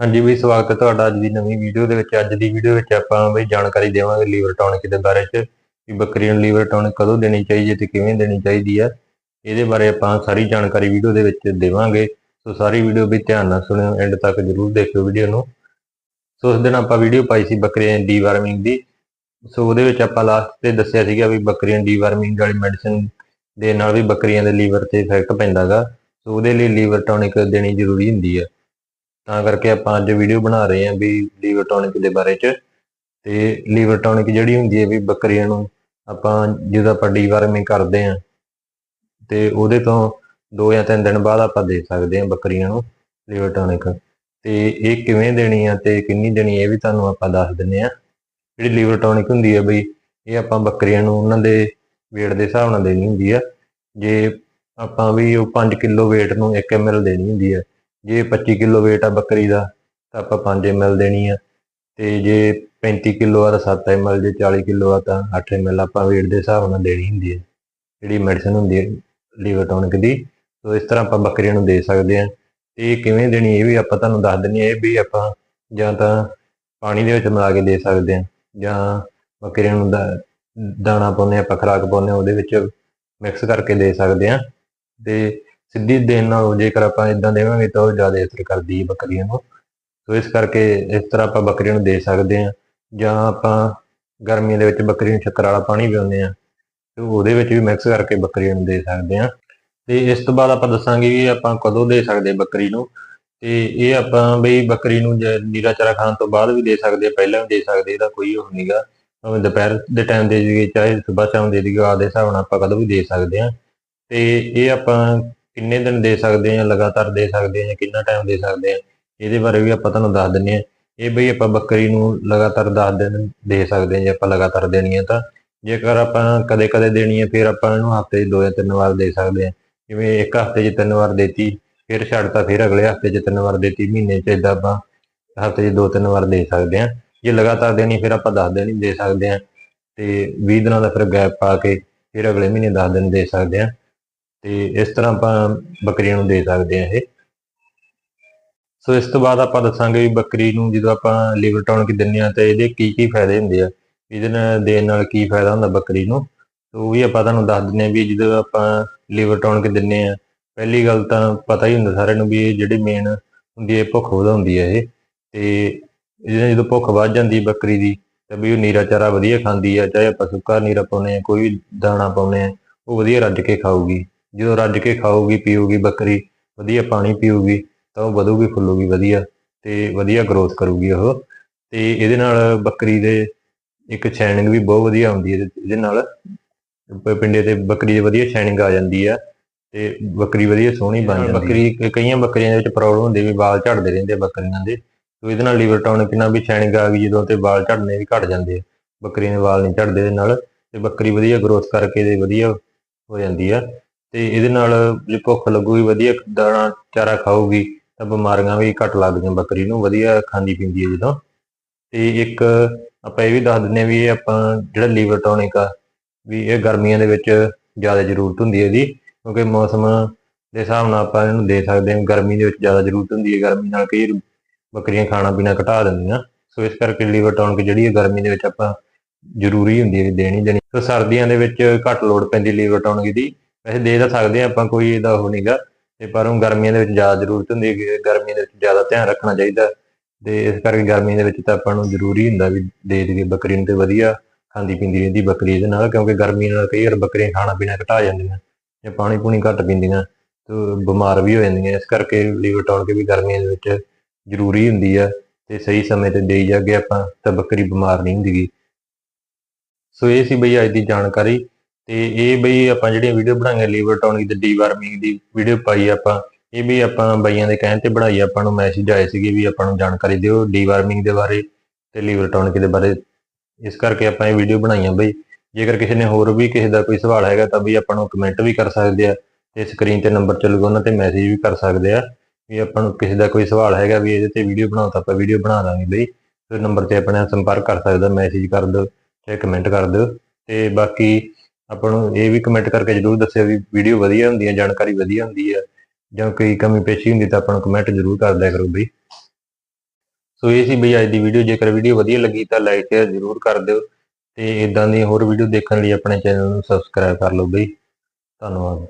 ਹਾਂਜੀ ਵੀ ਸਵਾਗਤ ਹੈ ਤੁਹਾਡਾ ਅੱਜ ਦੀ ਨਵੀਂ ਵੀਡੀਓ ਦੇ ਵਿੱਚ। ਅੱਜ ਦੀ ਵੀਡੀਓ ਵਿੱਚ ਆਪਾਂ ਬਈ ਜਾਣਕਾਰੀ ਦੇਵਾਂਗੇ ਲੀਵਰ ਟੌਨਿਕ ਦੇ ਬਾਰੇ ਚ ਕਿ ਬੱਕਰੀ ਨੂੰ ਲੀਵਰ ਟੌਨਿਕ ਕਦੋਂ ਦੇਣੀ ਚਾਹੀਦੀ ਹੈ ਤੇ ਕਿਵੇਂ ਦੇਣੀ ਚਾਹੀਦੀ ਹੈ। ਇਹਦੇ ਬਾਰੇ ਆਪਾਂ ਸਾਰੀ ਜਾਣਕਾਰੀ ਵੀਡੀਓ ਦੇ ਵਿੱਚ ਦੇਵਾਂਗੇ। ਸੋ ਸਾਰੀ ਵੀਡੀਓ ਵੀ ਧਿਆਨ ਨਾਲ ਸੁਣਿਓ, ਐਂਡ ਤੱਕ ਜਰੂਰ ਦੇਖਿਓ ਵੀਡੀਓ ਨੂੰ। ਸੋ ਉਸ ਦਿਨ ਆਪਾਂ ਵੀਡੀਓ ਪਾਈ ਸੀ ਬੱਕਰੀਆਂ ਦੀ ਡੀਵਾਰਮਿੰਗ ਦੀ। ਸੋ ਉਹਦੇ ਵਿੱਚ ਆਪਾਂ ਲਾਸਟ ਤੇ ਦੱਸਿਆ ਸੀਗਾ ਵੀ ਬੱਕਰੀਆਂ ਦੀ ਡੀਵਾਰਮਿੰਗ ਵਾਲੀ ਮੈਡੀਸਿਨ ਦੇ ਨਾਲ ਵੀ ਬੱਕਰੀਆਂ ਦੇ ਲੀਵਰ ਤੇ ਇਫੈਕਟ ਪੈਂਦਾਗਾ। ਸੋ ਉਹਦੇ ਲਈ ਲੀਵਰ ਟੌਨਿਕ ਦੇਣੀ ਜ਼ਰੂਰੀ ਹੁੰਦੀ ਹੈ। ਤਾਂ ਕਰਕੇ ਆਪਾਂ ਅੱਜ ਵੀਡੀਓ ਬਣਾ ਰਹੇ ਹਾਂ ਵੀ ਲੀਵਰ ਟੌਨਿਕ ਦੇ ਬਾਰੇ ਚ। ਤੇ ਲੀਵਰ ਟੌਨਿਕ ਜਿਹੜੀ ਹੁੰਦੀ ਹੈ ਵੀ ਬੱਕਰੀਆਂ ਨੂੰ ਆਪਾਂ ਜਦੋਂ ਆਪਾਂ ਡੀਵਾਰਮਿੰਗ ਕਰਦੇ ਹਾਂ, ਤੇ ਉਹਦੇ ਤੋਂ 2 ਜਾਂ 3 ਦਿਨ ਬਾਅਦ ਆਪਾਂ ਦੇ ਸਕਦੇ ਹਾਂ ਬੱਕਰੀਆਂ ਨੂੰ ਲੀਵਰ ਟੌਨਿਕ ਤੇ ਇਹ ਕਿਵੇਂ ਦੇਣੀ ਆ ਤੇ ਕਿੰਨੀ ਦੇਣੀ ਇਹ ਵੀ ਤੁਹਾਨੂੰ ਆਪਾਂ ਦੱਸ ਦਿੰਨੇ ਆ। ਜਿਹੜੀ ਲੀਵਰ ਟੌਨਿਕ ਹੁੰਦੀ ਹੈ ਬਈ, ਇਹ ਆਪਾਂ ਬੱਕਰੀਆਂ ਨੂੰ ਉਹਨਾਂ ਦੇ weight ਦੇ ਹਿਸਾਬ ਨਾਲ ਦੇਣੀ ਹੁੰਦੀ ਆ। ਜੇ ਆਪਾਂ ਵੀ ਉਹ 5 ਕਿਲੋ weight ਨੂੰ 1 ml ਦੇਣੀ ਹੁੰਦੀ ਹੈ ਜੇ 25 ਕਿਲੋ weight ਆ ਬੱਕਰੀ ਦਾ ਤਾਂ ਆਪਾਂ 5 ml ਦੇਣੀ ਆ। ਤੇ ਜੇ 35 ਕਿਲੋ ਆ ਤਾਂ 7 ml ਜੇ 40 ਕਿਲੋ ਆ ਤਾਂ 8 ml ਆਪਾਂ weight ਦੇ ਹਿਸਾਬ ਨਾਲ ਦੇਣੀ ਹੁੰਦੀ ਹੈ ਜਿਹੜੀ ਮੈਡੀਸਨ ਹੁੰਦੀ ਹੈ ਲੀਵਰ ਟੌਨਿਕ ਦੀ ਸੋ ਇਸ ਤਰ੍ਹਾਂ ਆਪਾਂ ਬੱਕਰੀਆਂ ਨੂੰ ਦੇ ਸਕਦੇ ਹਾਂ ਤੇ ਕਿਵੇਂ ਦੇਣੀ ਇਹ ਵੀ ਆਪਾਂ ਤੁਹਾਨੂੰ ਦੱਸ ਦਿੰਨੀ ਆ ਇਹ ਵੀ ਆਪਾਂ ਜਾਂ ਤਾਂ ਪਾਣੀ ਦੇ ਵਿੱਚ ਮਿਲਾ ਕੇ ਦੇ ਸਕਦੇ ਹਾਂ ਜਾਂ ਬੱਕਰੀਆਂ ਨੂੰ ਦਾਣਾ ਪਾਉਂਦੇ ਹਾਂ, ਆਪਾਂ ਖੁਰਾਕ ਪਾਉਂਦੇ ਹਾਂ, ਉਹਦੇ ਵਿੱਚ ਮਿਕਸ ਕਰਕੇ ਦੇ ਸਕਦੇ ਹਾਂ ਤੇ ਸਿੱਧੀ ਦੇਣ ਨਾਲ ਜੇਕਰ ਆਪਾਂ ਇਦਾਂ ਦੇਵਾਂਗੇ ਤਾਂ ਉਹ ਜ਼ਿਆਦਾ ਅਸਰ ਕਰਦੀ ਹੈ ਬੱਕਰੀਆਂ ਨੂੰ। ਸੋ ਇਸ ਕਰਕੇ ਇਸ ਤਰ੍ਹਾਂ ਆਪਾਂ ਬੱਕਰੀਆਂ ਨੂੰ ਦੇ ਸਕਦੇ ਹਾਂ ਜਾਂ ਆਪਾਂ ਗਰਮੀਆਂ ਦੇ ਵਿੱਚ ਬੱਕਰੀ ਨੂੰ ਸ਼ੱਕਰ ਵਾਲਾ ਪਾਣੀ ਪਿਆਉਂਦੇ ਹਾਂ ਤੇ ਉਹਦੇ ਵਿੱਚ ਵੀ ਮਿਕਸ ਕਰਕੇ ਬੱਕਰੀਆਂ ਨੂੰ ਦੇ ਸਕਦੇ ਹਾਂ। ਤੇ ਇਸ ਤੋਂ ਬਾਅਦ ਆਪਾਂ ਦੱਸਾਂਗੇ ਵੀ ਆਪਾਂ ਕਦੋਂ ਦੇ ਸਕਦੇ ਬੱਕਰੀ ਨੂੰ ਤੇ ਇਹ ਆਪਾਂ ਬਈ ਬੱਕਰੀ ਨੂੰ ਜੇ ਨੀਰਾ ਚਾਰਾ ਖਾਣ ਤੋਂ ਬਾਅਦ ਵੀ ਦੇ ਸਕਦੇ ਆ ਪਹਿਲਾਂ ਵੀ ਦੇ ਸਕਦੇ ਇਹਦਾ ਕੋਈ ਉਹ ਨਹੀਂਗਾ ਭਾਵੇਂ ਦੁਪਹਿਰ ਦੇ ਟਾਈਮ ਦੇ ਦਈਏ ਚਾਹੇ ਸਵੇਰ ਸ਼ਾਮ ਦੇ ਦਈਏ ਆਪਦੇ ਹਿਸਾਬ ਨਾਲ ਆਪਾਂ ਕਦੋਂ ਵੀ ਦੇ ਸਕਦੇ ਆ ਤੇ ਇਹ ਆਪਾਂ ਕਿੰਨੇ ਦਿਨ ਦੇ ਸਕਦੇ ਆ ਲਗਾਤਾਰ ਦੇ ਸਕਦੇ ਆ ਜਾਂ ਕਿੰਨਾ ਟਾਈਮ ਦੇ ਸਕਦੇ ਆ ਇਹਦੇ ਬਾਰੇ ਵੀ ਆਪਾਂ ਤੁਹਾਨੂੰ ਦੱਸ ਦਿੰਨੇ ਆ ਇਹ ਬਈ ਆਪਾਂ ਬੱਕਰੀ ਨੂੰ ਲਗਾਤਾਰ 10 ਦਿਨ ਦੇ ਸਕਦੇ ਆ ਜੇ ਆਪਾਂ ਲਗਾਤਾਰ ਦੇਣੀ ਹੈ ਤਾਂ। ਜੇਕਰ ਆਪਾਂ ਕਦੇ-ਕਦੇ ਦੇਣੀ ਹੈ, ਫਿਰ ਆਪਾਂ ਇਹਨੂੰ ਹਫ਼ਤੇ 'ਚ ਦੋ ਜਾਂ ਤਿੰਨ ਵਾਰ ਦੇ ਸਕਦੇ ਆ ਜਿਵੇਂ ਇੱਕ ਹਫ਼ਤੇ 'ਚ ਤਿੰਨ ਵਾਰ ਦੇਤੀ, ਫਿਰ ਛੱਡਤਾ ਫਿਰ ਅਗਲੇ ਹਫ਼ਤੇ 'ਚ ਤਿੰਨ ਵਾਰ ਦੇਤੀ, ਮਹੀਨੇ 'ਚ ਇਦਾਂ ਆਪਾਂ ਹਫ਼ਤੇ 'ਚ ਦੋ ਤਿੰਨ ਵਾਰ ਦੇ ਸਕਦੇ ਆ ਜੇ ਲਗਾਤਾਰ ਦੇਣੀ, ਫਿਰ ਆਪਾਂ 10 ਦਿਨ ਹੀ ਦੇ ਸਕਦੇ ਆ ਤੇ 20 ਦਿਨਾਂ ਦਾ ਫਿਰ ਗੈਪ ਪਾ ਕੇ ਫਿਰ ਅਗਲੇ ਮਹੀਨੇ 10 ਦਿਨ ਦੇ ਸਕਦੇ ਆ ਤੇ ਇਸ ਤਰ੍ਹਾਂ ਆਪਾਂ ਬੱਕਰੀਆਂ ਨੂੰ ਦੇ ਸਕਦੇ ਆ ਇਹ। ਸੋ ਇਸ ਤੋਂ ਬਾਅਦ ਆਪਾਂ ਦੱਸਾਂਗੇ ਵੀ ਬੱਕਰੀ ਨੂੰ ਜਦੋਂ ਆਪਾਂ ਲੀਵਰ ਟੌਨਿਕ ਦਿੰਦੇ ਆ ਤਾਂ ਇਹਦੇ ਕੀ ਕੀ ਫਾਇਦੇ ਹੁੰਦੇ ਆ, ਇਹਦੇ ਨਾਲ ਦੇਣ ਨਾਲ ਕੀ ਫਾਇਦਾ ਹੁੰਦਾ ਬੱਕਰੀ ਨੂੰ। ਸੋ ਉਹ ਵੀ ਆਪਾਂ ਤੁਹਾਨੂੰ ਦੱਸ ਦਿੰਨੇ ਆ ਵੀ ਜਦੋਂ ਆਪਾਂ ਲੀਵਰ ਟੌਨਿਕ ਦਿੰਨੇ ਆ ਪਹਿਲੀ ਗੱਲ ਤਾਂ ਪਤਾ ਹੀ ਹੁੰਦਾ ਸਾਰਿਆਂ ਨੂੰ ਵੀ ਇਹ ਜਿਹੜੀ ਮੇਨ ਹੁੰਦੀ ਹੈ ਭੁੱਖ ਵਧਾਉਂਦੀ ਹੈ ਇਹ। ਤੇ ਇਹਦੇ ਜਦੋਂ ਭੁੱਖ ਵੱਧ ਜਾਂਦੀ ਬੱਕਰੀ ਦੀ, ਤਾਂ ਵੀ ਉਹ ਨੀਰਾ ਚਾਰਾ ਵਧੀਆ ਖਾਂਦੀ ਆ, ਚਾਹੇ ਆਪਾਂ ਸੁੱਕਾ ਨੀਰਾ ਪਾਉਨੇ ਆ ਕੋਈ ਵੀ ਦਾਣਾ ਪਾਉਨੇ ਆ ਉਹ ਵਧੀਆ ਰੱਜ ਕੇ ਖਾਊਗੀ। ਜਦੋਂ ਰੱਜ ਕੇ ਖਾਊਗੀ ਪੀਊਗੀ ਬੱਕਰੀ ਵਧੀਆ ਪਾਣੀ ਪੀਊਗੀ ਤਾਂ ਉਹ ਵਧੂਗੀ ਫੁੱਲੂਗੀ ਵਧੀਆ ਤੇ ਵਧੀਆ ਗਰੋਥ ਕਰੂਗੀ ਉਹ ਤੇ ਇਹਦੇ ਨਾਲ ਬੱਕਰੀ ਦੇ ਇੱਕ ਸ਼ਾਈਨਿੰਗ ਵੀ ਬਹੁਤ ਵਧੀਆ ਆਉਂਦੀ ਹੈ ਇਹਦੇ ਨਾਲ। ਪਿੰਡੇ ਤੇ ਬੱਕਰੀ ਦੀ ਵਧੀਆ ਸ਼ਾਈਨਿੰਗ ਆ ਜਾਂਦੀ ਆ ਤੇ ਬੱਕਰੀ ਵਧੀਆ ਸੋਹਣੀ ਬਣ ਜਾਂਦੀ ਬੱਕਰੀ ਕਈਆਂ ਬੱਕਰੀਆਂ ਦੇ ਵਿੱਚ ਪ੍ਰੋਬਲਮ ਹੁੰਦੀ ਵੀ ਵਾਲ ਝੜਦੇ ਰਹਿੰਦੇ ਬੱਕਰੀਆਂ ਦੇ ਤੇ ਇਹਦੇ ਨਾਲ ਲੀਵਰ ਟੌਨਿਕ ਨਾਲ ਵੀ ਸ਼ਾਈਨਿੰਗ ਆ ਗਈ ਜਦੋਂ ਤੇ ਵਾਲ ਝੜਨੇ ਵੀ ਘਟ ਜਾਂਦੇ ਆ ਬੱਕਰੀਆਂ ਦੇ ਵਾਲ ਨਹੀਂ ਝੜਦੇ ਇਹਦੇ ਨਾਲ ਤੇ ਬੱਕਰੀ ਵਧੀਆ ਗਰੋਥ ਕਰਕੇ ਤੇ ਵਧੀਆ ਹੋ ਜਾਂਦੀ ਆ। ਤੇ ਇਹਦੇ ਨਾਲ ਜੇ ਭੁੱਖ ਲੱਗੂਗੀ, ਵਧੀਆ ਦਾਣਾ ਚਾਰਾ ਖਾਊਗੀ, ਤਾਂ ਬਿਮਾਰੀਆਂ ਵੀ ਘੱਟ ਲੱਗਦੀਆਂ ਬੱਕਰੀ ਨੂੰ, ਵਧੀਆ ਖਾਂਦੀ ਪੀਂਦੀ ਹੈ ਜਦੋਂ। ਤੇ ਇੱਕ ਆਪਾਂ ਇਹ ਵੀ ਦੱਸ ਦਿੰਨੇ ਆ ਵੀ ਇਹ ਆਪਾਂ ਜਿਹੜਾ ਲੀਵਰ ਟੌਨਿਕ ਆ, ਵੀ ਇਹ ਗਰਮੀਆਂ ਦੇ ਵਿੱਚ ਜ਼ਿਆਦਾ ਜ਼ਰੂਰਤ ਹੁੰਦੀ ਹੈ ਇਹਦੀ, ਕਿਉਂਕਿ ਮੌਸਮ ਦੇ ਹਿਸਾਬ ਨਾਲ ਆਪਾਂ ਇਹਨੂੰ ਦੇ ਸਕਦੇ ਹਾਂ, ਗਰਮੀ ਦੇ ਵਿੱਚ ਜ਼ਿਆਦਾ ਜ਼ਰੂਰਤ ਹੁੰਦੀ ਹੈ, ਗਰਮੀ ਨਾਲ ਕਈ ਬੱਕਰੀਆਂ ਖਾਣਾ ਪੀਣਾ ਘਟਾ ਦਿੰਦੀਆਂ। ਸੋ ਇਸ ਕਰਕੇ ਲੀਵਰ ਟੌਨਿਕ ਜਿਹੜੀ ਹੈ ਗਰਮੀ ਦੇ ਵਿੱਚ ਆਪਾਂ ਜ਼ਰੂਰੀ ਹੁੰਦੀ ਹੈ ਦੇਣੀ ਦੇਣੀ। ਸੋ ਸਰਦੀਆਂ ਦੇ ਵਿੱਚ ਘੱਟ ਲੋੜ ਪੈਂਦੀ ਲੀਵਰ ਟੌਨਿਕ ਦੀ। ਵੈਸੇ ਦੇ ਤਾਂ ਸਕਦੇ ਹਾਂ, ਆਪਾਂ ਕੋਈ ਇਹਦਾ ਉਹ ਨਹੀਂਗਾ ਤੇ ਪਰ ਉਹ ਗਰਮੀਆਂ ਦੇ ਵਿੱਚ ਜ਼ਿਆਦਾ ਜ਼ਰੂਰਤ ਹੁੰਦੀ ਹੈ ਕਿ ਗਰਮੀਆਂ ਦੇ ਵਿੱਚ ਜ਼ਿਆਦਾ ਧਿਆਨ ਰੱਖਣਾ ਚਾਹੀਦਾ। ਤੇ ਇਸ ਕਰਕੇ ਗਰਮੀਆਂ ਦੇ ਵਿੱਚ ਤਾਂ ਆਪਾਂ ਨੂੰ ਜ਼ਰੂਰੀ ਹੁੰਦਾ ਵੀ ਦੇ ਦੇਈਏ ਬੱਕਰੀ ਨੂੰ ਤੇ ਵਧੀਆ ਖਾਂਦੀ ਪੀਂਦੀ ਰਹਿੰਦੀ ਬੱਕਰੀ ਇਹਦੇ ਨਾਲ, ਕਿਉਂਕਿ ਗਰਮੀ ਨਾਲ ਕਈ ਵਾਰ ਬੱਕਰੀਆਂ ਖਾਣਾ ਪੀਣਾ ਘਟਾ ਜਾਂਦੀਆਂ ਜਾਂ ਪਾਣੀ ਪੂਣੀ ਘੱਟ ਪੀਂਦੀਆਂ ਤੇ ਬਿਮਾਰ ਵੀ ਹੋ ਜਾਂਦੀਆਂ। ਇਸ ਕਰਕੇ ਲੀਵਰ ਟੌਨਿਕ ਵੀ ਗਰਮੀਆਂ ਦੇ ਵਿੱਚ ਜ਼ਰੂਰੀ ਹੁੰਦੀ ਆ ਤੇ ਸਹੀ ਸਮੇਂ ਤੇ ਦੇਈ ਜਾਗੇ ਆਪਾਂ ਤਾਂ ਬੱਕਰੀ ਬਿਮਾਰ ਨਹੀਂ ਹੁੰਦੀਗੀ। ਸੋ ਇਹ ਸੀ ਬਈ ਅੱਜ ਦੀ ਜਾਣਕਾਰੀ। ਤੇ ਇਹ ਬਈ ਆਪਾਂ ਜਿਹੜੀਆਂ ਵੀਡੀਓ ਬਣਾਈਆਂ ਲੀਵਰ ਟੌਨਿਕ ਤੇ ਡੀਵਾਰਮਿੰਗ ਦੀ ਵੀਡੀਓ ਪਾਈ ਆਪਾਂ, ਇਹ ਵੀ ਆਪਾਂ ਬਾਈਆਂ ਦੇ ਕਹਿਣ ਤੇ ਬਣਾਈ, ਆਪਾਂ ਨੂੰ ਮੈਸੇਜ ਆਏ ਸੀਗੇ ਵੀ ਆਪਾਂ ਨੂੰ ਜਾਣਕਾਰੀ ਦਿਓ ਡੀਵਾਰਮਿੰਗ ਦੇ ਬਾਰੇ ਤੇ ਲੀਵਰ ਟੌਨਿਕ ਦੇ ਬਾਰੇ। ਇਸ ਕਰਕੇ ਆਪਾਂ ਇਹ ਵੀਡੀਓ ਬਣਾਈਆਂ ਬਈ। ਜੇਕਰ ਕਿਸੇ ਨੇ ਹੋਰ ਵੀ ਕਿਸੇ ਦਾ ਕੋਈ ਸਵਾਲ ਹੈਗਾ ਤਾਂ ਵੀ ਆਪਾਂ ਨੂੰ ਕਮੈਂਟ ਵੀ ਕਰ ਸਕਦੇ ਆ ਤੇ ਸਕਰੀਨ ਤੇ ਨੰਬਰ ਚੱਲੂਗਾ ਉਹਨਾਂ ਤੇ ਮੈਸੇਜ ਵੀ ਕਰ ਸਕਦੇ ਆ ਵੀ ਆਪਾਂ ਨੂੰ ਕਿਸੇ ਦਾ ਕੋਈ ਸਵਾਲ ਹੈਗਾ ਵੀ ਇਹਦੇ ਤੇ ਵੀਡੀਓ ਬਣਾਓ ਤਾਂ ਆਪਾਂ ਵੀਡੀਓ ਬਣਾ ਦਾਂਗੇ ਬਈ। ਤੇ ਨੰਬਰ ਤੇ ਆਪਣੇ ਸੰਪਰਕ ਕਰ ਸਕਦਾ ਮੈਸੇਜ ਕਰ ਦਿਓ ਚਾਹੇ ਕਮੈਂਟ ਕਰ ਦਿਓ। ਤੇ ਬਾਕੀ ਆਪਾਂ ਨੂੰ ਇਹ ਵੀ ਕਮੈਂਟ ਕਰਕੇ ਜਰੂਰ ਦੱਸਿਓ ਵੀ ਵੀਡੀਓ ਵਧੀਆ ਹੁੰਦੀ ਹੈ ਜਾਣਕਾਰੀ ਵਧੀਆ ਹੁੰਦੀ ਹੈ ਜਾਂ ਕੋਈ ਕਮੀ ਪੇਸ਼ੀ ਹੁੰਦੀ ਤਾਂ ਆਪਾਂ ਨੂੰ ਕਮੈਂਟ ਜਰੂਰ ਕਰ ਦਿਆ ਕਰੋ ਬਈ। ਸੋ ਇਹ ਸੀ ਬਈ ਅੱਜ ਦੀ ਵੀਡੀਓ ਜੇਕਰ ਵੀਡੀਓ ਵਧੀਆ ਲੱਗੀ ਤਾਂ ਲਾਈਕ ਸ਼ੇਅਰ ਜ਼ਰੂਰ ਕਰ ਦਿਓ ਤੇ ਇਦਾਂ ਦੀ ਹੋਰ ਵੀਡੀਓ ਦੇਖਣ ਲਈ ਆਪਣੇ ਚੈਨਲ ਨੂੰ ਸਬਸਕ੍ਰਾਈਬ ਕਰ ਲਓ ਬਈ। ਧੰਨਵਾਦ।